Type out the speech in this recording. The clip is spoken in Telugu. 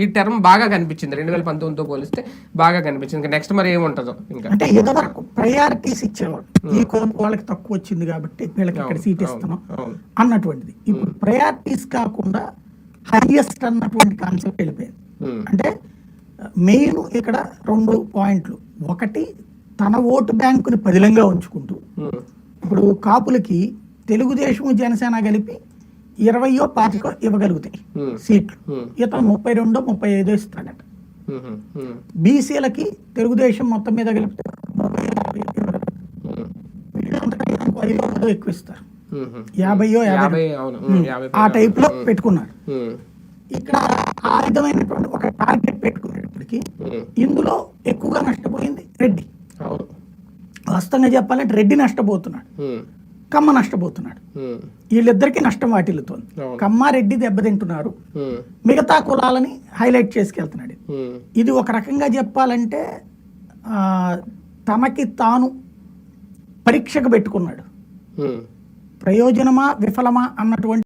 ఈ టర్మ్ బాగా కనిపించింది. రెండు వేల పంతొమ్మిదితో పోలిస్తే బాగా కనిపించింది. ఇంకా నెక్స్ట్ మరి ఏముంటుందో ఇంకా. అంటే ఇదివరకు ప్రయారిటీస్ ఇచ్చేవాడు ఈ కులం వాళ్ళకి తక్కువ వచ్చింది కాబట్టి వీళ్ళకి ఇక్కడ సీట్ ఇస్తున్నాం అన్నటువంటిది. ఇప్పుడు ప్రయారిటీస్ కాకుండా హైయెస్ట్ అన్నటువంటి కాన్సెప్ట్ వెళ్ళిపోయింది. అంటే మెయిన్ ఇక్కడ రెండు పాయింట్లు. ఒకటి తన ఓటు బ్యాంకుని పదిలంగా ఉంచుకుంటూ. ఇప్పుడు కాపులకి తెలుగుదేశం జనసేన కలిపి ఇరవయో పాతికో ఇవ్వగలుగుతాయి. సీట్లు. ఇతను ముప్పై రెండో ముప్పై ఐదో ఇస్తాడట. బీసీలకి తెలుగుదేశం మొత్తం మీద కలిపితే ఎక్కువ ఇస్తారు. యాభైయో యాభై ఆ టైప్లో పెట్టుకున్నారు. ఉమ్, ఇక్కడ ఆ విధమైనటువంటి ఒక టార్గెట్ పెట్టుకునేటప్పటికి ఇందులో ఎక్కువగా నష్టపోయింది రెడ్డి. వాస్తవంగా చెప్పాలంటే రెడ్డి నష్టపోతున్నాడు. కమ్మ నష్టపోతున్నాడు. వీళ్ళిద్దరికీ నష్టం వాటిల్లుతోంది. అవును. కమ్మ రెడ్డి దెబ్బతింటున్నారు మిగతా కులాలని హైలైట్ చేసుకెళ్తున్నాడు ఇది. ఒక రకంగా చెప్పాలంటే ఆ, తనకి తాను పరీక్షకు పెట్టుకున్నాడు. ప్రయోజనమా విఫలమా అన్నటువంటి